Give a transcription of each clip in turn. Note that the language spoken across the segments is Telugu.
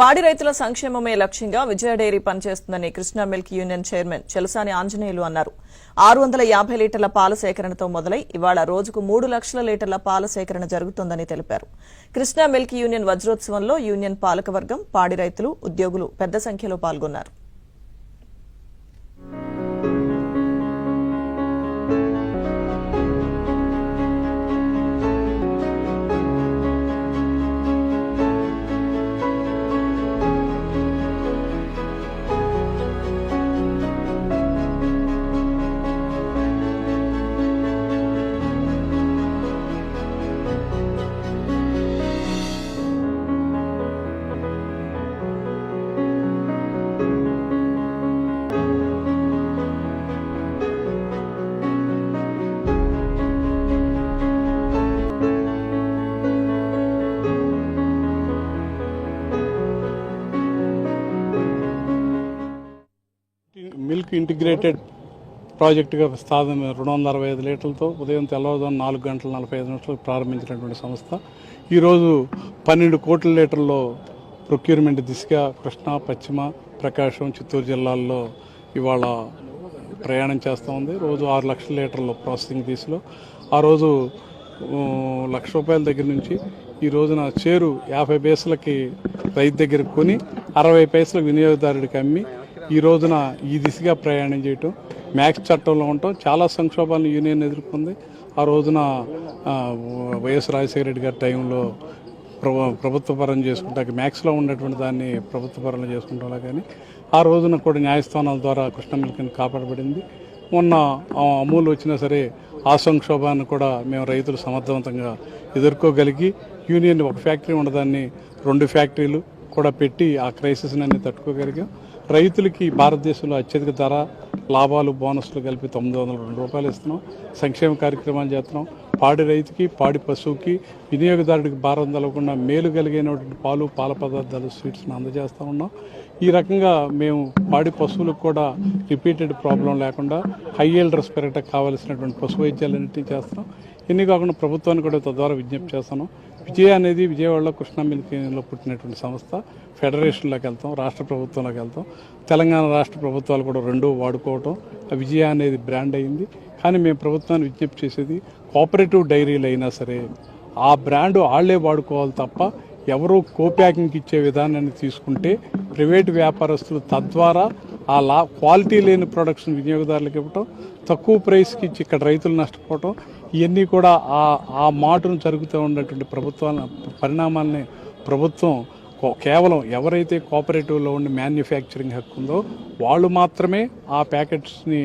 పాడి రైతుల సంక్షేమమే లక్ష్యంగా విజయ డైరీ పనిచేస్తుందని Krishna milk union chairman Chelasani Anjaneyulu అన్నారు. ఆరు వందల యాభై లీటర్ల పాల సేకరణతో మొదలై ఇవాళ రోజుకు మూడు లక్షల లీటర్ల పాల సేకరణ జరుగుతోందని తెలిపారు. కృష్ణా మిల్క్ యూనియన్ వజ్రోత్సవంలో యూనియన్ పాలకవర్గం పాడి రైతులు ఉద్యోగులు పెద్ద సంఖ్యలో పాల్గొన్నారు. మిల్క్ ఇంటిగ్రేటెడ్ ప్రాజెక్టుగా స్థానం రెండు వందల అరవై ఐదు లీటర్లతో ఉదయం తెల్లవారుజాము నాలుగు గంటల నలభై ఐదు నిమిషాలకు ప్రారంభించినటువంటి సంస్థ. ఈరోజు పన్నెండు కోట్ల లీటర్లో ప్రొక్యూర్మెంట్ దిశగా కృష్ణా పశ్చిమ ప్రకాశం చిత్తూరు జిల్లాల్లో ఇవాళ ప్రయాణం చేస్తూ ఉంది. రోజు ఆరు లక్షల లీటర్లు ప్రాసెసింగ్ దిశలో. ఆ రోజు లక్ష రూపాయల దగ్గర నుంచి ఈ రోజున చేరు యాభై పైసలకి రైతు దగ్గర కొని అరవై పైసలకు వినియోగదారుడికి అమ్మి ఈ రోజున ఈ దిశగా ప్రయాణం చేయటం మ్యాక్స్ చట్టంలో ఉండటం చాలా సంక్షోభాలను యూనియన్ ఎదుర్కొంది. ఆ రోజున వైఎస్ రాజశేఖర రెడ్డి గారి టైంలో ప్రభు ప్రభుత్వ పరం చేసుకుంటాక మ్యాక్స్లో ఉన్నటువంటి దాన్ని ప్రభుత్వ పరంలో చేసుకుంటాం కానీ ఆ రోజున కూడా న్యాయస్థానాల ద్వారా కృష్ణ మిల్క్ని కాపాడబడింది. మొన్న అమూల్ వచ్చినా సరే ఆ సంక్షోభాన్ని కూడా మేము రైతులు సమర్థవంతంగా ఎదుర్కోగలిగి యూనియన్ ఒక ఫ్యాక్టరీ ఉన్నదాన్ని రెండు ఫ్యాక్టరీలు కూడా పెట్టి ఆ క్రైసిస్ని అన్ని తట్టుకోగలిగాం. రైతులకి భారతదేశంలో అత్యధిక ధర లాభాలు బోనస్లు కలిపి తొమ్మిది వందల రెండు రూపాయలు ఇస్తున్నాం. సంక్షేమ కార్యక్రమాలు చేస్తున్నాం. పాడి రైతుకి పాడి పశువుకి వినియోగదారుడికి భారం తలకుండా మేలు కలిగినటువంటి పాలు పాల పదార్థాలు స్వీట్స్ని అందజేస్తూ ఉన్నాం. ఈ రకంగా మేము పాడి పశువులకు కూడా రిపీటెడ్ ప్రాబ్లం లేకుండా హై ఎల్డర్స్ పెరగటకు కావాల్సినటువంటి పశు వైద్యాలన్నింటినీ చేస్తున్నాం. ఎన్ని కాకుండా ప్రభుత్వాన్ని కూడా తద్వారా విజ్ఞప్తి చేస్తున్నాం. విజయ అనేది విజయవాడలో కృష్ణా మిల్కిలో పుట్టినటువంటి సంస్థ. ఫెడరేషన్లోకి వెళ్తాం రాష్ట్ర ప్రభుత్వంలోకి వెళ్తాం. తెలంగాణ రాష్ట్ర ప్రభుత్వాలు కూడా రెండూ వాడుకోవటం ఆ విజయ అనేది బ్రాండ్ అయింది. కానీ మేము ప్రభుత్వాన్ని విజ్ఞప్తి చేసేది కోఆపరేటివ్ డైరీలు అయినా సరే ఆ బ్రాండ్ వాళ్ళే వాడుకోవాలి తప్ప ఎవరూ కోప్యాకింగ్కి ఇచ్చే విధానాన్ని తీసుకుంటే ప్రైవేట్ వ్యాపారస్తులు తద్వారా ఆ లా క్వాలిటీ లేని ప్రొడక్షన్ వినియోగదారులకు ఇవ్వటం తక్కువ ప్రైస్కి ఇచ్చి ఇక్కడ రైతులు నష్టపోవటం ఇవన్నీ కూడా ఆ ఆ మాటను జరుగుతూ ఉన్నటువంటి ప్రభుత్వాల పరిణామాలని ప్రభుత్వం కేవలం ఎవరైతే కోఆపరేటివ్లో ఉండి మ్యానుఫ్యాక్చరింగ్ హక్కు ఉందో వాళ్ళు మాత్రమే ఆ ప్యాకెట్స్ని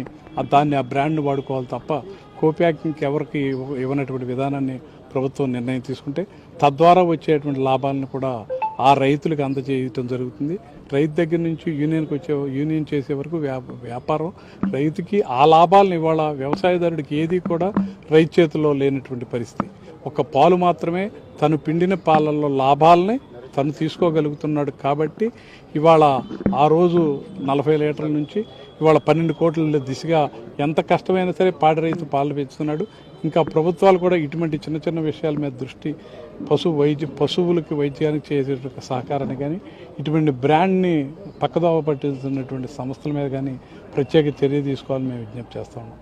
దాన్ని ఆ బ్రాండ్ని వాడుకోవాలి తప్ప కోప్యాకింగ్కి ఎవరికి ఇవ్వనటువంటి విధానాన్ని ప్రభుత్వం నిర్ణయం తీసుకుంటే తద్వారా వచ్చేటువంటి లాభాలను కూడా ఆ రైతులకు అందజేయటం జరుగుతుంది. రైతు దగ్గర నుంచి యూనియన్కి వచ్చే యూనియన్ చేసే వరకు వ్యాపారం రైతుకి ఆ లాభాలను ఇవాళ వ్యవసాయదారుడికి ఏది కూడా రైతు చేతిలో లేనటువంటి పరిస్థితి. ఒక పాలు మాత్రమే తను పిండిన పాలల్లో లాభాలని తను తీసుకోగలుగుతున్నాడు కాబట్టి ఇవాళ ఆ రోజు నలభై లీటర్ల నుంచి ఇవాళ పన్నెండు కోట్ల దిశగా ఎంత కష్టమైనా సరే పాడి రైతు పాలు పెంచుతున్నాడు. ఇంకా ప్రభుత్వాలు కూడా ఇటువంటి చిన్న చిన్న విషయాల మీద దృష్టి పశు వైద్య పశువులకి వైద్యానికి చేసే సహకారాన్ని కానీ ఇటువంటి బ్రాండ్ని పక్కదోవ పట్టిస్తున్నటువంటి సంస్థల మీద కానీ ప్రత్యేక చర్య తీసుకోవాలని మేము విజ్ఞప్తి చేస్తా ఉన్నాం.